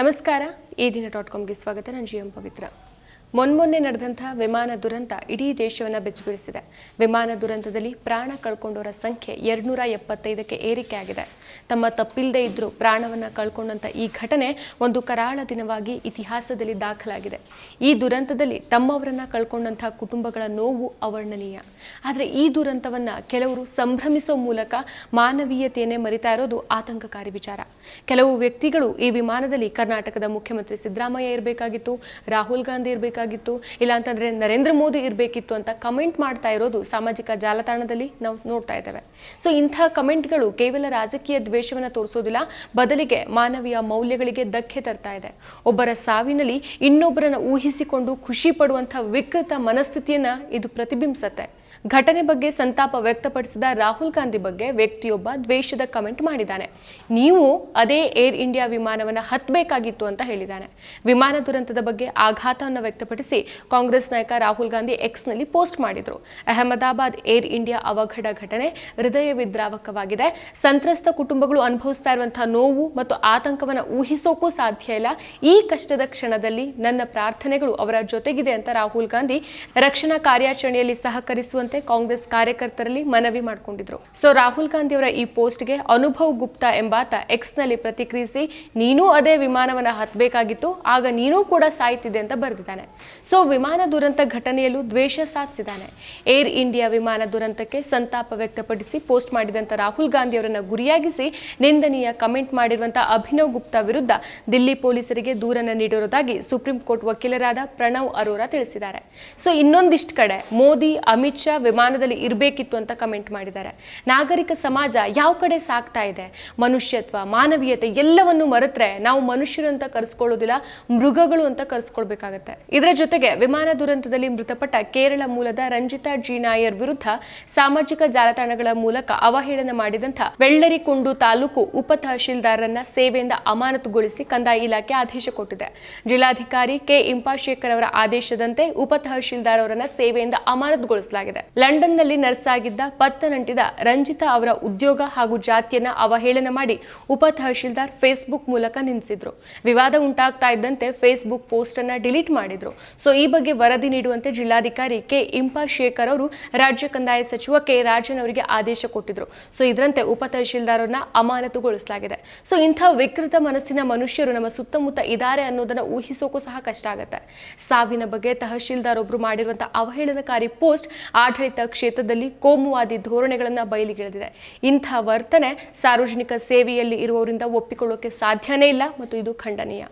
ನಮಸ್ಕಾರ. ಈ ದಿನ ಡಾಟ್ ಕಾಮ್ಗೆ ಸ್ವಾಗತ. ನಾನು ಜಿ ಎಂ ಪವಿತ್ರ. ಮೊನ್ಮೊನ್ನೆ ನಡೆದಂಥ ವಿಮಾನ ದುರಂತ ಇಡೀ ದೇಶವನ್ನು ಬೆಚ್ಚಬೀಳಿಸಿದೆ ವಿಮಾನ ದುರಂತದಲ್ಲಿ ಪ್ರಾಣ ಕಳ್ಕೊಂಡವರ ಸಂಖ್ಯೆ ಎರಡ್ನೂರ ಎಪ್ಪತ್ತೈದಕ್ಕೆ ಏರಿಕೆಯಾಗಿದೆ ತಮ್ಮ ತಪ್ಪಿಲ್ಲದೆ ಇದ್ರೂ ಪ್ರಾಣವನ್ನು ಕಳ್ಕೊಂಡಂಥ ಈ ಘಟನೆ ಒಂದು ಕರಾಳ ದಿನವಾಗಿ ಇತಿಹಾಸದಲ್ಲಿ ದಾಖಲಾಗಿದೆ. ಈ ದುರಂತದಲ್ಲಿ ತಮ್ಮವರನ್ನ ಕಳ್ಕೊಂಡಂಥ ಕುಟುಂಬಗಳ ನೋವು ಅವರ್ಣನೀಯ. ಆದರೆ ಈ ದುರಂತವನ್ನ ಕೆಲವರು ಸಂಭ್ರಮಿಸೋ ಮೂಲಕ ಮಾನವೀಯತೆಯನ್ನೇ ಮರಿತಾ ಇರೋದು ಆತಂಕಕಾರಿ ವಿಚಾರ. ಕೆಲವು ವ್ಯಕ್ತಿಗಳು ಈ ವಿಮಾನದಲ್ಲಿ ಕರ್ನಾಟಕದ ಮುಖ್ಯಮಂತ್ರಿ ಸಿದ್ದರಾಮಯ್ಯ ಇರಬೇಕಾಗಿತ್ತು, ರಾಹುಲ್ ಗಾಂಧಿ ಇರಬೇಕಾಗಿತ್ತು ಇಲ್ಲ ಅಂತಂದ್ರೆ ನರೇಂದ್ರ ಮೋದಿ ಇರಬೇಕಿತ್ತು ಅಂತ ಕಮೆಂಟ್ ಮಾಡ್ತಾ ಇರೋದು ಸಾಮಾಜಿಕ ಜಾಲತಾಣದಲ್ಲಿ ನಾವು ನೋಡ್ತಾ ಇದ್ದೇವೆ. ಸೊ ಇಂಥ ಕಮೆಂಟ್ಗಳು ಕೇವಲ ರಾಜಕೀಯ ದ್ವೇಷವನ್ನು ತೋರಿಸೋದಿಲ್ಲ, ಬದಲಿಗೆ ಮಾನವೀಯ ಮೌಲ್ಯಗಳಿಗೆ ಧಕ್ಕೆ ತರ್ತಾ ಇದೆ. ಒಬ್ಬರ ಸಾವಿನಲ್ಲಿ ಇನ್ನೊಬ್ಬರನ್ನ ಊಹಿಸಿಕೊಂಡು ಖುಷಿ ಪಡುವಂಥ ವಿಕೃತ ಮನಸ್ಥಿತಿಯನ್ನ ಇದು ಪ್ರತಿಬಿಂಬಿಸತ್ತೆ. ಘಟನೆ ಬಗ್ಗೆ ಸಂತಾಪ ವ್ಯಕ್ತಪಡಿಸಿದ ರಾಹುಲ್ ಗಾಂಧಿ ಬಗ್ಗೆ ವ್ಯಕ್ತಿಯೊಬ್ಬ ದ್ವೇಷದ ಕಮೆಂಟ್ ಮಾಡಿದ್ದಾನೆ. ನೀವು ಅದೇ ಏರ್ ಇಂಡಿಯಾ ವಿಮಾನವನ್ನು ಹತ್ತಬೇಕಾಗಿತ್ತು ಅಂತ ಹೇಳಿದ್ದಾನೆ. ವಿಮಾನ ದುರಂತದ ಬಗ್ಗೆ ಆಘಾತವನ್ನು ವ್ಯಕ್ತಪಡಿಸಿ ಕಾಂಗ್ರೆಸ್ ನಾಯಕ ರಾಹುಲ್ ಗಾಂಧಿ ಎಕ್ಸ್ನಲ್ಲಿ ಪೋಸ್ಟ್ ಮಾಡಿದರು. ಅಹಮದಾಬಾದ್ ಏರ್ ಇಂಡಿಯಾ ಅವಘಡ ಘಟನೆ ಹೃದಯ ವಿದ್ರಾವಕವಾಗಿದೆ. ಸಂತ್ರಸ್ತ ಕುಟುಂಬಗಳು ಅನುಭವಿಸ್ತಾ ಇರುವಂತಹ ನೋವು ಮತ್ತು ಆತಂಕವನ್ನು ಊಹಿಸೋಕ್ಕೂ ಸಾಧ್ಯ ಇಲ್ಲ. ಈ ಕಷ್ಟದ ಕ್ಷಣದಲ್ಲಿ ನನ್ನ ಪ್ರಾರ್ಥನೆಗಳು ಅವರ ಜೊತೆಗಿದೆ ಅಂತ ರಾಹುಲ್ ಗಾಂಧಿ ರಕ್ಷಣಾ ಕಾರ್ಯಾಚರಣೆಯಲ್ಲಿ ಸಹಕರಿಸುವಂತೆ ಕಾಂಗ್ರೆಸ್ ಕಾರ್ಯಕರ್ತರಲ್ಲಿ ಮನವಿ ಮಾಡಿಕೊಂಡಿದ್ರು. ಸೊ ರಾಹುಲ್ ಗಾಂಧಿ ಅವರ ಈ ಪೋಸ್ಟ್ಗೆ ಅನುಭವ್ ಗುಪ್ತಾ ಎಂಬಾತ ಎಕ್ಸ್ನಲ್ಲಿ ಪ್ರತಿಕ್ರಿಯಿಸಿ, ನೀನೂ ಅದೇ ವಿಮಾನವನ್ನ ಹತ್ತಬೇಕಾಗಿತ್ತು ಆಗ ನೀನೂ ಕೂಡ ಸಾಯ್ತಿದೆ ಅಂತ ಬರೆದಿದ್ದಾನೆ. ಸೊ ವಿಮಾನ ದುರಂತ ಘಟನೆಯಲ್ಲೂ ದ್ವೇಷ ಸಾಧಿಸಿದ್ದಾನೆ. ಏರ್ ಇಂಡಿಯಾ ವಿಮಾನ ದುರಂತಕ್ಕೆ ಸಂತಾಪ ವ್ಯಕ್ತಪಡಿಸಿ ಪೋಸ್ಟ್ ಮಾಡಿದಂತ ರಾಹುಲ್ ಗಾಂಧಿ ಅವರನ್ನ ಗುರಿಯಾಗಿಸಿ ನಿಂದನೀಯ ಕಮೆಂಟ್ ಮಾಡಿರುವಂತಹ ಅಭಿನವ್ ಗುಪ್ತಾ ವಿರುದ್ಧ ದಿಲ್ಲಿ ಪೊಲೀಸರಿಗೆ ದೂರನ್ನು ನೀಡಿರುವುದಾಗಿ ಸುಪ್ರೀಂ ಕೋರ್ಟ್ ವಕೀಲರಾದ ಪ್ರಣವ್ ಅರೋರಾ ತಿಳಿಸಿದ್ದಾರೆ. ಸೊ ಇನ್ನೊಂದಿಷ್ಟು ಕಡೆ ಮೋದಿ, ಅಮಿತ್ ಶಾ ವಿಮಾನದಲ್ಲಿ ಇರಬೇಕಿತ್ತು ಅಂತ ಕಮೆಂಟ್ ಮಾಡಿದ್ದಾರೆ. ನಾಗರಿಕ ಸಮಾಜ ಯಾವ ಕಡೆ ಸಾಕ್ತಾ ಇದೆ? ಮನುಷ್ಯತ್ವ, ಮಾನವೀಯತೆ ಎಲ್ಲವನ್ನು ಮರೆತ್ರೆ ನಾವು ಮನುಷ್ಯರು ಅಂತ ಕರೆಸ್ಕೊಳ್ಳೋದಿಲ್ಲ, ಮೃಗಗಳು ಅಂತ ಕರೆಸ್ಕೊಳ್ಬೇಕಾಗತ್ತೆ. ಇದರ ಜೊತೆಗೆ ವಿಮಾನ ದುರಂತದಲ್ಲಿ ಮೃತಪಟ್ಟ ಕೇರಳ ಮೂಲದ ರಂಜಿತಾ ಜಿ ನಾಯರ್ ವಿರುದ್ಧ ಸಾಮಾಜಿಕ ಜಾಲತಾಣಗಳ ಮೂಲಕ ಅವಹೇಳನ ಮಾಡಿದಂಥ ಬೆಳ್ಳರಿಕುಂಡು ತಾಲೂಕು ಉಪ ತಹಶೀಲ್ದಾರರನ್ನ ಸೇವೆಯಿಂದ ಅಮಾನತುಗೊಳಿಸಿ ಕಂದಾಯ ಇಲಾಖೆ ಆದೇಶ ಕೊಟ್ಟಿದೆ. ಜಿಲ್ಲಾಧಿಕಾರಿ ಕೆ. ಇಂಪಾಶೇಖರ್ ಅವರ ಆದೇಶದಂತೆ ಉಪ ತಹಶೀಲ್ದಾರ್ ಅವರನ್ನ ಸೇವೆಯಿಂದ ಅಮಾನತುಗೊಳಿಸಲಾಗಿದೆ. ಲಂಡನ್ನಲ್ಲಿ ನರ್ಸ್ ಆಗಿದ್ದ ಪತ್ತನಂಟಿದ ರಂಜಿತಾ ಅವರ ಉದ್ಯೋಗ ಹಾಗೂ ಜಾತಿಯನ್ನ ಅವಹೇಳನ ಮಾಡಿ ಉಪ ತಹಶೀಲ್ದಾರ್ ಫೇಸ್ಬುಕ್ ಮೂಲಕ ನಿಂದಿಸಿದ್ರು ವಿವಾದ ಉಂಟಾಗ್ತಾ ಇದ್ದಂತೆ ಫೇಸ್ಬುಕ್ ಪೋಸ್ಟ್ ಅನ್ನ ಡಿಲೀಟ್ ಮಾಡಿದ್ರು. ಸೊ, ಈ ಬಗ್ಗೆ ವರದಿ ನೀಡುವಂತೆ ಜಿಲ್ಲಾಧಿಕಾರಿ ಕೆ. ಇಂಪಾ ಶೇಖರ್ ಅವರು ರಾಜ್ಯ ಕಂದಾಯ ಸಚಿವ ಕೆ. ರಾಜನ್ ಅವರಿಗೆ ಆದೇಶ ಕೊಟ್ಟಿದ್ರು. ಸೊ, ಇದರಂತೆ ಉಪ ತಹಶೀಲ್ದಾರರನ್ನ ಅಮಾನತುಗೊಳಿಸಲಾಗಿದೆ. ಸೊ, ಇಂಥ ವಿಕೃತ ಮನಸ್ಸಿನ ಮನುಷ್ಯರು ನಮ್ಮ ಸುತ್ತಮುತ್ತ ಇದ್ದಾರೆ ಅನ್ನೋದನ್ನ ಊಹಿಸೋಕು ಸಹ ಕಷ್ಟ ಆಗುತ್ತೆ. ಸಾವಿನ ಬಗ್ಗೆ ತಹಶೀಲ್ದಾರ್ ಒಬ್ರು ಮಾಡಿರುವಂತಹ ಅವಹೇಳನಕಾರಿ ಪೋಸ್ಟ್ ಆಡಳಿತ ಕ್ಷೇತ್ರದಲ್ಲಿ ಕೋಮುವಾದಿ ಧೋರಣೆಗಳನ್ನು ಬಯಲಿಗೆಳೆದಿದೆ. ಇಂಥ ವರ್ತನೆ ಸಾರ್ವಜನಿಕ ಸೇವೆಯಲ್ಲಿ ಇರುವವರಿಂದ ಒಪ್ಪಿಕೊಳ್ಳೋಕೆ ಸಾಧ್ಯನೇ ಇಲ್ಲ ಮತ್ತು ಇದು ಖಂಡನೀಯ.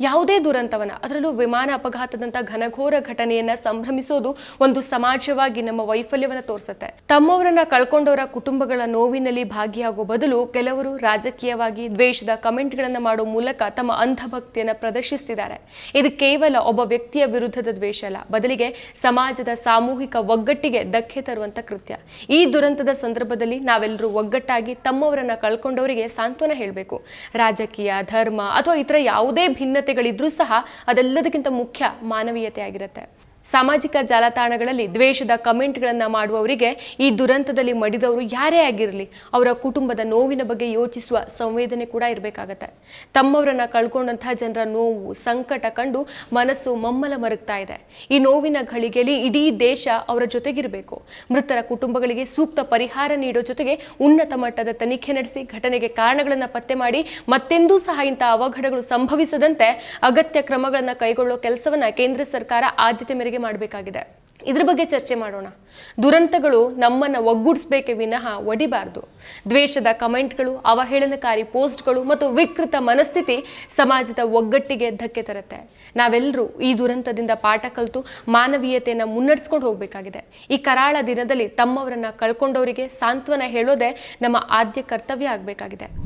ಯಾವುದೇ ದುರಂತವನ್ನು ಅದರಲ್ಲೂ ವಿಮಾನ ಅಪಘಾತದಂತ ಘನಘೋರ ಘಟನೆಯನ್ನ ಸಂಭ್ರಮಿಸೋದು ಒಂದು ಸಮಾಜವಾಗಿ ನಮ್ಮ ವೈಫಲ್ಯವನ್ನ ತೋರಿಸುತ್ತೆ. ತಮ್ಮವರನ್ನ ಕಳ್ಕೊಂಡವರ ಕುಟುಂಬಗಳ ನೋವಿನಲ್ಲಿ ಭಾಗಿಯಾಗೋ ಬದಲು ಕೆಲವರು ರಾಜಕೀಯವಾಗಿ ದ್ವೇಷದ ಕಮೆಂಟ್ಗಳನ್ನು ಮಾಡೋ ಮೂಲಕ ತಮ್ಮ ಅಂಧಭಕ್ತಿಯನ್ನು ಪ್ರದರ್ಶಿಸುತ್ತಿದ್ದಾರೆ ಇದು ಕೇವಲ ಒಬ್ಬ ವ್ಯಕ್ತಿಯ ವಿರುದ್ಧದ ದ್ವೇಷ ಅಲ್ಲ, ಬದಲಿಗೆ ಸಮಾಜದ ಸಾಮೂಹಿಕ ಒಗ್ಗಟ್ಟಿಗೆ ಧಕ್ಕೆ ತರುವಂತ ಕೃತ್ಯ. ಈ ದುರಂತದ ಸಂದರ್ಭದಲ್ಲಿ ನಾವೆಲ್ಲರೂ ಒಗ್ಗಟ್ಟಾಗಿ ತಮ್ಮವರನ್ನ ಕಳ್ಕೊಂಡವರಿಗೆ ಸಾಂತ್ವನ ಹೇಳಬೇಕು. ರಾಜಕೀಯ, ಧರ್ಮ ಅಥವಾ ಇತರ ಯಾವುದೇ ಭಿನ್ನತೆಗಳಿದ್ರೂ ಸಹ ಅದೆಲ್ಲದಕ್ಕಿಂತ ಮುಖ್ಯ ಮಾನವೀಯತೆ ಆಗಿರುತ್ತೆ. ಸಾಮಾಜಿಕ ಜಾಲತಾಣಗಳಲ್ಲಿ ದ್ವೇಷದ ಕಮೆಂಟ್ಗಳನ್ನು ಮಾಡುವವರಿಗೆ ಈ ದುರಂತದಲ್ಲಿ ಮಡಿದವರು ಯಾರೇ ಆಗಿರಲಿ, ಅವರ ಕುಟುಂಬದ ನೋವಿನ ಬಗ್ಗೆ ಯೋಚಿಸುವ ಸಂವೇದನೆ ಕೂಡ ಇರಬೇಕಾಗತ್ತೆ. ತಮ್ಮವರನ್ನ ಕಳ್ಕೊಂಡಂತಹ ಜನರ ನೋವು, ಸಂಕಟ ಕಂಡು ಮನಸ್ಸು ಮಮ್ಮಲ ಮರುಗ್ತಾ ಇದೆ. ಈ ನೋವಿನ ಘಳಿಗೆಯಲ್ಲಿ ಇಡೀ ದೇಶ ಅವರ ಜೊತೆಗಿರಬೇಕು. ಮೃತರ ಕುಟುಂಬಗಳಿಗೆ ಸೂಕ್ತ ಪರಿಹಾರ ನೀಡೋ ಜೊತೆಗೆ ಉನ್ನತ ಮಟ್ಟದ ತನಿಖೆ ನಡೆಸಿ ಘಟನೆಗೆ ಕಾರಣಗಳನ್ನು ಪತ್ತೆ ಮಾಡಿ, ಮತ್ತೆಂದೂ ಸಹ ಇಂತಹ ಅವಘಡಗಳು ಸಂಭವಿಸದಂತೆ ಅಗತ್ಯ ಕ್ರಮಗಳನ್ನು ಕೈಗೊಳ್ಳೋ ಕೆಲಸವನ್ನು ಕೇಂದ್ರ ಸರ್ಕಾರ ಆದ್ಯತೆ ಮೇರೆಗೆ ಮಾಡಬೇಕಾಗಿದೆ. ಇದ್ರ ಬಗ್ಗೆ ಚರ್ಚೆ ಮಾಡೋಣ. ದುರಂತಗಳು ನಮ್ಮನ್ನ ಒಗ್ಗೂಡಿಸ್ಬೇಕೆ ವಿನಃ ಒಡಿಬಾರ್ದು. ದ್ವೇಷದ ಕಮೆಂಟ್ಗಳು, ಅವಹೇಳನಕಾರಿ ಪೋಸ್ಟ್ಗಳು ಮತ್ತು ವಿಕೃತ ಮನಸ್ಥಿತಿ ಸಮಾಜದ ಒಗ್ಗಟ್ಟಿಗೆ ಧಕ್ಕೆ ತರುತ್ತೆ. ನಾವೆಲ್ಲರೂ ಈ ದುರಂತದಿಂದ ಪಾಠ ಕಲಿತು ಮಾನವೀಯತೆಯನ್ನು ಮುನ್ನಡೆಸ್ಕೊಂಡು ಹೋಗಬೇಕಾಗಿದೆ. ಈ ಕರಾಳ ದಿನದಲ್ಲಿ ತಮ್ಮವರನ್ನು ಕಳ್ಕೊಂಡವರಿಗೆ ಸಾಂತ್ವನ ಹೇಳೋದೇ ನಮ್ಮ ಆದ್ಯ ಕರ್ತವ್ಯ ಆಗಬೇಕಾಗಿದೆ.